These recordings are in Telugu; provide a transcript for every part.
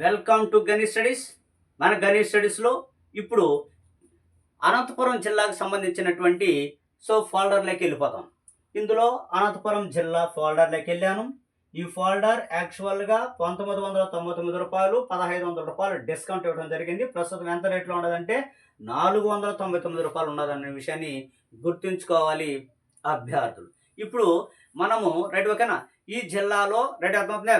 Welcome to Ganesh studies. మన గణేష్ స్టడీస్లో ఇప్పుడు అనంతపురం జిల్లాకు సంబంధించినటువంటి సో ఫోల్డర్లోకి వెళ్ళిపోతాం. ఇందులో అనంతపురం జిల్లా ఫోల్డర్లోకి వెళ్ళాను. ఈ ఫోల్డర్ యాక్చువల్గా పంతొమ్మిది వందల తొంభై తొమ్మిది రూపాయలు పదహైదు వందల రూపాయలు డిస్కౌంట్ ఇవ్వడం జరిగింది. ప్రస్తుతం ఎంత రేట్లో ఉన్నదంటే నాలుగు వందల తొంభై తొమ్మిది రూపాయలు ఉన్నదనే విషయాన్ని గుర్తుంచుకోవాలి అభ్యర్థులు. ఇప్పుడు మనము రైట్ ఓకేనా? ఈ జిల్లాలో రైట్ అర్థమవుతుందా?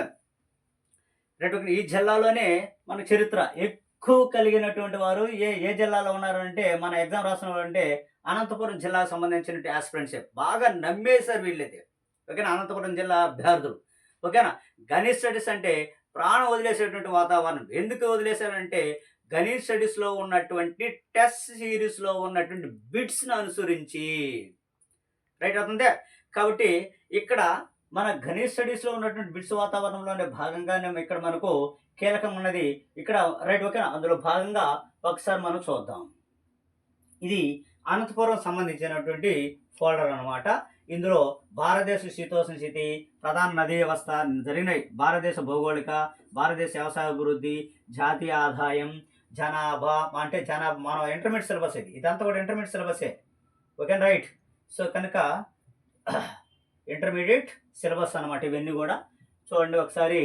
రెండు ఈ జిల్లాలోనే మన చరిత్ర ఎక్కువ కలిగినటువంటి వారు ఏ ఏ జిల్లాలో ఉన్నారు అంటే మన ఎగ్జామ్ రాసిన అంటే అనంతపురం జిల్లాకు సంబంధించిన ఆస్పిరెంట్షిప్ బాగా నమ్మేశారు వీళ్ళైతే. ఓకేనా? అనంతపురం జిల్లా అభ్యర్థులు. ఓకేనా? గణేష్ స్టడీస్ అంటే ప్రాణం వదిలేసేటువంటి వాతావరణం. ఎందుకు వదిలేశారంటే గణేష్ స్టడీస్లో ఉన్నటువంటి టెస్ట్ సిరీస్లో ఉన్నటువంటి బిట్స్ను అనుసరించి. రైట్ అవుతుందే? కాబట్టి ఇక్కడ మన గణేష్ స్టడీస్లో ఉన్నటువంటి బిట్స్ వాతావరణంలోనే భాగంగానే ఇక్కడ మనకు కీలకం ఉన్నది. ఇక్కడ రైట్ ఓకేనా? అందులో భాగంగా ఒకసారి మనం చూద్దాం. ఇది అనంతపురం సంబంధించినటువంటి ఫోల్డర్ అనమాట ఇందులో భారతదేశ శీతోష్ణ స్థితి ప్రధాన నదీ వ్యవస్థ జరిగినాయి. భారతదేశ భౌగోళిక భారతదేశ వ్యవసాయ అభివృద్ధి జాతీయ ఆదాయం జనాభా అంటే జనాభా మనం ఇంటర్మీడియట్ సిలబస్ ఇది. ఇదంతా కూడా ఇంటర్మీడియట్ సిలబసే ఓకే రైట్. సో కనుక ఇంటర్మీడియట్ సిలబస్ అనమాట ఇవన్నీ కూడా. చూడండి ఒకసారి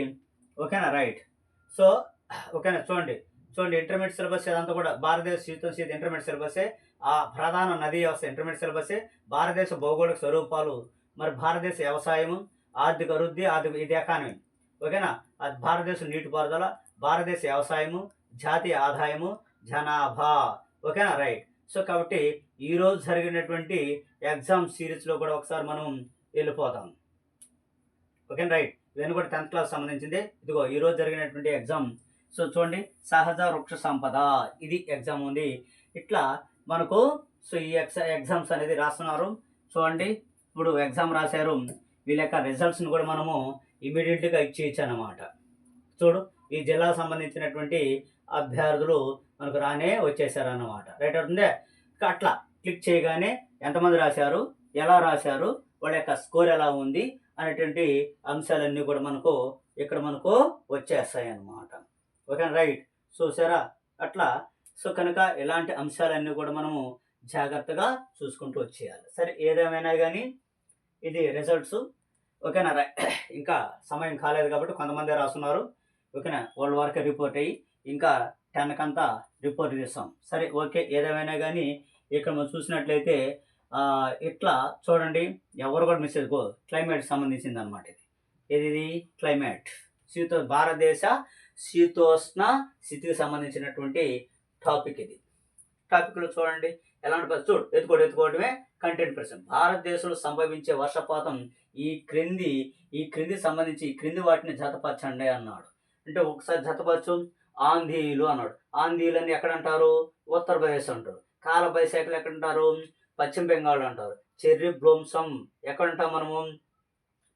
ఓకేనా? రైట్. సో ఓకేనా? చూడండి. చూడండి ఇంటర్మీడియట్ సిలబస్ ఇదంతా కూడా భారతదేశ శీతం శీత ఇంటర్మీడియట్ సిలబసే. ఆ ప్రధాన నదీ వ్యవస్థ ఇంటర్మీడియట్ సిలబసే. భారతదేశ భౌగోళిక స్వరూపాలు మరి భారతదేశ వ్యవసాయము ఆర్థిక అభివృద్ధి ఆర్థిక ఇది ఎకానమీ ఓకేనా? అది భారతదేశ నీటిపారుదల భారతదేశ వ్యవసాయము జాతీయ ఆదాయము జనాభా. ఓకేనా? రైట్. సో కాబట్టి ఈరోజు జరిగినటువంటి ఎగ్జామ్ సిరీస్లో కూడా ఒకసారి మనం వెళ్ళిపోతాం. ఓకే రైట్ ఇవన్నీ కూడా టెన్త్ క్లాస్ సంబంధించింది. ఇదిగో ఈరోజు జరిగినటువంటి ఎగ్జామ్ సో చూడండి సహజ వృక్ష సంపద. ఇది ఎగ్జామ్ ఉంది. ఇట్లా మనకు సో ఈ ఎగ్జా ఎగ్జామ్స్ అనేది రాస్తున్నారు. చూడండి ఇప్పుడు ఎగ్జామ్ రాశారు. వీళ్ళ యొక్క రిజల్ట్స్ని కూడా మనము ఇమీడియట్గా ఇచ్చేయచ్చు అన్నమాట చూడు ఈ జిల్లాకు సంబంధించినటువంటి అభ్యర్థులు మనకు రానే వచ్చేసారు అన్నమాట రైట్ అవుతుందే అట్లా క్లిక్ చేయగానే ఎంతమంది రాశారు? ఎలా రాశారు? వాడి యొక్క స్కోర్ ఎలా ఉంది అనేటువంటి అంశాలన్నీ కూడా మనకు ఇక్కడ మనకు వచ్చేస్తాయి అన్నమాట. Okay right. సో సరే. అట్లా. సో కనుక ఇలాంటి అంశాలన్నీ కూడా మనము జాగ్రత్తగా చూసుకుంటూ వచ్చేయాలి. సరే ఏదేమైనా కానీ ఇది రిజల్ట్స్. ఓకేనా? రై ఇంకా సమయం కాలేదు కాబట్టి కొంతమంది రాస్తున్నారు. ఓకేనా? వాళ్ళ వరకే రిపోర్ట్ అయ్యి ఇంకా టెన్కంతా రిపోర్ట్ చేస్తాం సరే ఓకే. ఏదేమైనా కానీ ఇక్కడ మనం చూసినట్లయితే ఇట్లా చూడండి ఎవరు కూడా మిస్ చేసుకో క్లైమేట్ సంబంధించింది అనమాట ఇది. ఇది ఇది? క్లైమేట్ శీతో భారతదేశ శీతోష్ణ స్థితికి సంబంధించినటువంటి టాపిక్ ఇది. టాపిక్లో చూడండి ఎలాంటి పరిస్థితి? చూడు ఎత్తుకోడు ఎత్తుకోవడమే కంటెంట్ ప్రశ్న భారతదేశంలో సంభవించే వర్షపాతం ఈ క్రింది ఈ క్రింది సంబంధించి ఈ క్రింది వాటిని జతపరచండి అన్నాడు. అంటే ఒకసారి జతపరచు. ఆంధీలు అన్నాడు. ఆంధీలు అని ఎక్కడ అంటారు ఉత్తరప్రదేశ్ అంటారు. కాల బైశాఖలు ఎక్కడ అంటారు పశ్చిమ బెంగాల్ అంటారు. చెర్రీ బ్లోమ్సమ్ ఎక్కడ అంటాం మనము?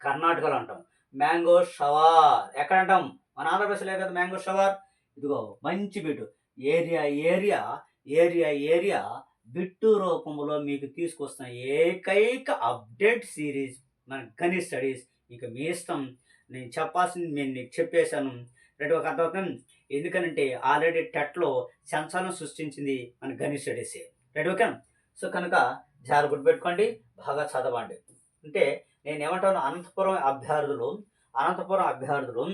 కర్ణాటకలో అంటాం. Mango shower. ఎక్కడ అంటాం మన ఆంధ్రప్రదేశ్లో కదా మ్యాంగో షవర్? ఇదిగో మంచి bit area area area area bit రూపంలో మీకు తీసుకొస్తున్న ఏకైక అప్డేట్ సిరీస్ మన గణిత్ స్టడీస్. ఇక మీ ఇష్టం. నేను చెప్పాల్సింది నేను నీకు చెప్పేశాను. రెండు ఒక అర్థం ఎందుకనంటే ఆల్రెడీ టెట్లో సెన్సార్ను సృష్టించింది మన గణిత్ స్టడీసే. రెడ్ ఓకే సో కనుక జాగ్రత్త గుర్తుపెట్టుకోండి బాగా చదవండి. అంటే నేను ఏమంటాను అనంతపురం అభ్యర్థులు అనంతపురం అభ్యర్థులు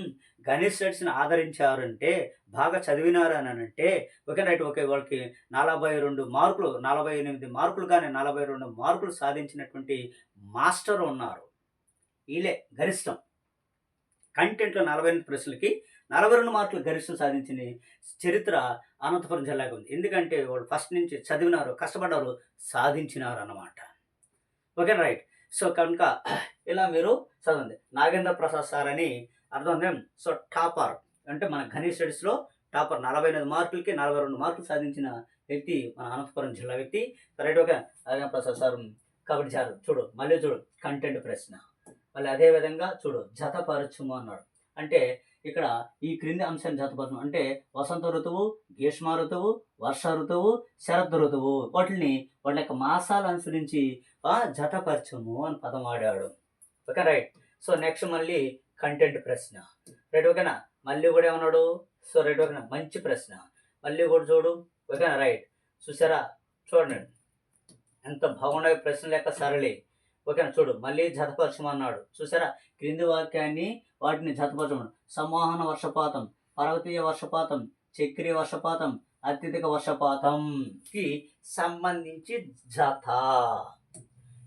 గణేష్ రెడ్డిని ఆదరించారంటే బాగా చదివినారు అని అంటే ఓకే రైట్ ఓకే వాళ్ళకి నలభై రెండు మార్కులు నలభై ఎనిమిది మార్కులు కానీ నలభై రెండు మార్కులు సాధించినటువంటి మాస్టర్ ఉన్నారు. వీళ్ళే గరిష్టం. కంటెంట్లో నలభై ఎనిమిది ప్రశ్నలకి నలభై రెండు మార్కులు గరిష్టం సాధించిన చరిత్ర అనంతపురం జిల్లాకు ఉంది. ఎందుకంటే వాళ్ళు ఫస్ట్ నుంచి చదివినారు కష్టపడ్డారు సాధించినారు అన్నమాట. ఓకే రైట్ సో కనుక ఇలా మీరు చదవండి. నాగేంద్ర ప్రసాద్ సార్ అని అర్థం సో టాపర్. అంటే మన గణేష్ స్టడీస్లో టాపర్. నలభై ఎనిమిది మార్కులకి నలభై రెండు మార్కులు సాధించిన వ్యక్తి మన అనంతపురం జిల్లా వ్యక్తి. Right okay Nagendra Prasad sir కాబట్టి సార్ చూడు మళ్ళీ చూడు. కంటెంట్ ప్రశ్న. మళ్ళీ అదే విధంగా చూడు. జతపరచుము అన్నాడు. అంటే ఇక్కడ ఈ క్రింది అంశాన్ని జతపరచడం అంటే వసంత ఋతువు గ్రీష్మ ఋతువు వర్ష ఋతువు శరద్ ఋతువు. వాటిని వాటి యొక్క మాసాలు అనుసరించి జతపరచము అని పదం వాడాడు. Okay right? సో నెక్స్ట్ మళ్ళీ కంటెంట్ ప్రశ్న. రైట్ ఓకేనా? మళ్ళీ కూడా ఏమన్నాడు? సో రైట్ ఓకేనా? మంచి ప్రశ్న. మళ్ళీ కూడా చూడు. ఓకేనా? రైట్. చూసారా? చూడండి. ఎంత బాగున్నాయి ప్రశ్న యొక్క సరళి. ఓకేనా? చూడు మళ్ళీ జతపరచమన్నాడు. చూసారా? క్రింది వాక్యాన్ని వాటిని జతపరచమన్నాడు. సమాహన వర్షపాతం పర్వతీయ వర్షపాతం చక్రీయ వర్షపాతం అత్యధిక వర్షపాతంకి సంబంధించి జత.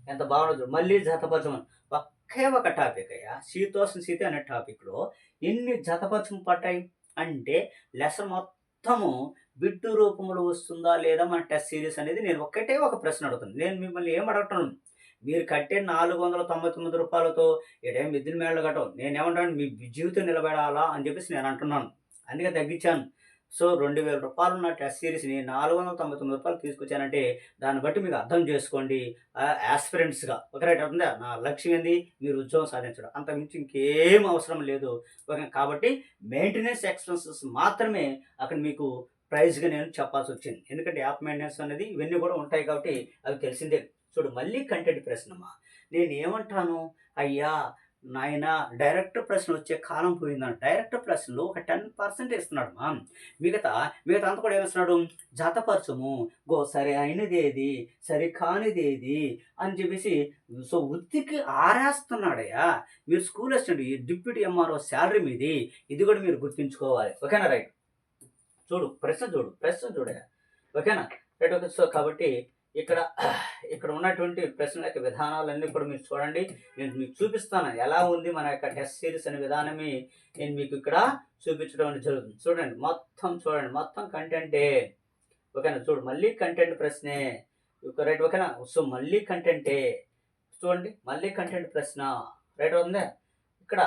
ఎంత బాగుండదు మళ్ళీ జతపరచమని ఒకే ఒక టాపిక్ అయ్యా. శీతోష్ణ శీత అనే టాపిక్లో ఎన్ని జతపరచం పడ్డాయి? అంటే లెసన్ మొత్తము బిట్టు రూపంలో వస్తుందా లేదా మన టెస్ట్ సిరీస్ అనేది నేను ఒకటే ఒక ప్రశ్న అడుగుతాను. నేను మిమ్మల్ని ఏం అడగటం మీరు కట్టే నాలుగు వందల తొంభై తొమ్మిది రూపాయలతో ఏడేం మిద్దిన మేళ్ళు కట్టవు. నేనేమంటాను మీ జీవితం నిలబడాలా అని చెప్పేసి నేను అంటున్నాను అందుకే తగ్గించాను. సో రెండు వేల రూపాయలు ఉన్న టెస్ట్ సిరీస్ని నాలుగు వందల తొంభై తొమ్మిది రూపాయలు తీసుకొచ్చానంటే దాన్ని బట్టి మీకు అర్థం చేసుకోండి. యాస్పిరెంట్స్గా. ఒక రైట్ అవుతుందా? నా లక్ష్యం ఏంది? మీరు ఉద్యోగం సాధించడం. అంత మించి ఇంకేం అవసరం లేదు. ఓకే కాబట్టి మెయింటెనెన్స్ ఎక్స్పెన్సెస్ మాత్రమే అక్కడ మీకు ప్రైజ్గా నేను చెప్పాల్సి వచ్చింది ఎందుకంటే యాప్ మెయింటెనెన్స్ అనేది ఇవన్నీ కూడా ఉంటాయి కాబట్టి అవి తెలిసిందే. చూడు మళ్ళీ కంటెంట్ ప్రశ్నమా? నేను ఏమంటాను అయ్యా నాయన డైరెక్ట్ ప్రశ్నలు వచ్చే కాలం పోయిందని డైరెక్ట్ ప్రశ్నలు ఒక టెన్ పర్సెంట్ ఇస్తున్నాడు మా మిగతా మిగతా అంతా కూడా ఏమిస్తున్నాడు? జతపరచము. గో సరే అయినది ఏది సరి కానిది ఏది అని చెప్పేసి సో వృత్తికి ఆరేస్తున్నాడయ్యా. మీరు school assistant deputy MRO salary మీది. ఇది కూడా మీరు గుర్తుంచుకోవాలి. ఓకేనా? రైట్. చూడు ప్రశ్న చూడు ప్రశ్న చూడయా ఓకేనా రైట్ ఓకే సో కాబట్టి ఇక్కడ ఇక్కడ ఉన్నటువంటి ప్రశ్నల యొక్క విధానాలన్నీ కూడా మీరు చూడండి. నేను మీకు చూపిస్తాను ఎలా ఉంది మన యొక్క టెస్ట్ సిరీస్ అనే విధానమే నేను మీకు ఇక్కడ చూపించడం అనేది జరుగుతుంది. చూడండి మొత్తం చూడండి మొత్తం కంటెంటే ఓకేనా చూడు మళ్ళీ కంటెంట్ ప్రశ్నే రైట్ ఓకేనా సో మళ్ళీ కంటెంటే చూడండి మళ్ళీ కంటెంట్ ప్రశ్న రైట్ ఉందా ఇక్కడ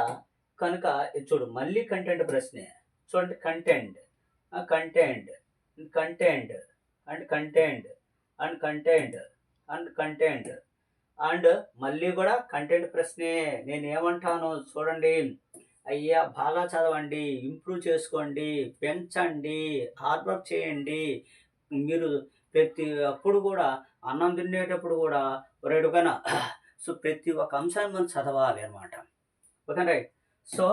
కనుక ఇది చూడు మళ్ళీ కంటెంట్ ప్రశ్నే చూడండి content content content and content and content and content and మళ్ళీ కూడా కంటెంట్ ప్రశ్నే. నేను ఏమంటాను చూడండి. అయ్యా బాగా చదవండి ఇంప్రూవ్ చేసుకోండి పెంచండి హార్డ్ వర్క్ చేయండి. మీరు ప్రతి అప్పుడు కూడా అన్నం తినేటప్పుడు కూడా రెడుకైనా సో ప్రతి ఒక్క అంశాన్ని మనం చదవాలి అనమాట ఓకే రైట్? సో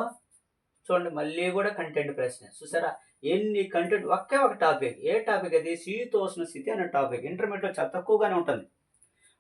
చూడండి మళ్ళీ కూడా కంటెంట్ ప్రశ్న. చూసారా? ఎన్ని కంటెంట్ ఒకే ఒక టాపిక్ ఏ టాపిక్ అది? శీతోష్ణ స్థితి అనే టాపిక్ ఇంటర్మీడియట్లో చాలా తక్కువగానే ఉంటుంది.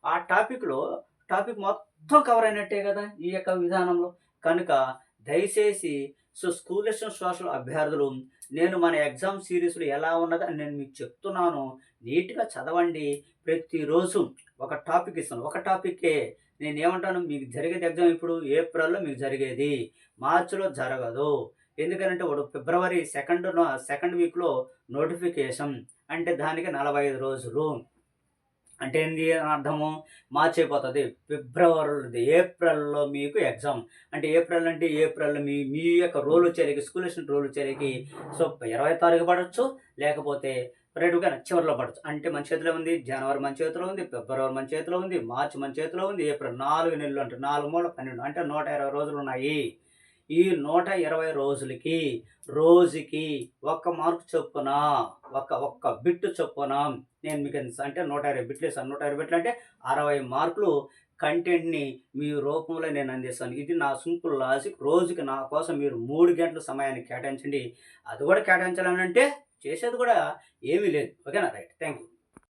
ఆ టాపిక్లో టాపిక్ మొత్తం కవర్ అయినట్టే కదా ఈ యొక్క విధానంలో. కనుక దయచేసి సో స్కూల్ లెసన్ సోషల్ అభ్యర్థులు నేను మన ఎగ్జామ్ సిరీస్లో ఎలా ఉన్నది అని నేను మీకు చెప్తున్నాను. నీట్గా చదవండి. ప్రతిరోజు ఒక టాపిక్ ఇస్తాను ఒక టాపిక్కే నేను ఏమంటాను మీకు జరిగేది ఎగ్జామ్ ఇప్పుడు ఏప్రిల్లో మీకు జరిగేది. మార్చిలో జరగదు. ఎందుకంటే వాడు ఫిబ్రవరి సెకండ్ సెకండ్ వీక్లో నోటిఫికేషన్. అంటే దానికి నలభై ఐదు రోజులు. అంటే ఏంది అర్థము? మార్చ్ అయిపోతుంది. ఫిబ్రవరి ఏప్రిల్లో మీకు ఎగ్జామ్. అంటే ఏప్రిల్ అంటే ఏప్రిల్లో మీ మీ యొక్క రోల్ వచ్చేరికి స్కూల్ రోల్ వచ్చేరికి సో ఇరవై తారీఖు పడవచ్చు లేకపోతే రేటుగా చివరిలో పడచ్చు అంటే మన చేతిలో ఉంది జనవరి మన చేతిలో ఉంది ఫిబ్రవరి మన చేతిలో ఉంది మార్చి మన చేతిలో ఉంది ఏప్రిల్ నాలుగు నెలలు అంటే నాలుగు మూడు పన్నెండు అంటే నూట ఇరవై రోజులు ఉన్నాయి. ఈ నూట ఇరవై రోజులకి రోజుకి ఒక్క మార్కు చొప్పున ఒక్క ఒక్క బిట్టు చొప్పున నేను మీకు ఎంత- అంటే నూట ఇరవై బిట్లు ఇస్తాను నూట ఇరవై బిట్లు అంటే అరవై మార్కులు కంటెంట్ని మీ రూపంలో నేను అందిస్తాను. ఇది నా సింపుల్ లాజిక్. రోజుకి నా కోసం మీరు మూడు గంటల సమయాన్ని కేటాయించండి. అది కూడా కేటాయించాలని అంటే చేసేది కూడా ఏమీ లేదు. ఓకేనా? రైట్. Thank you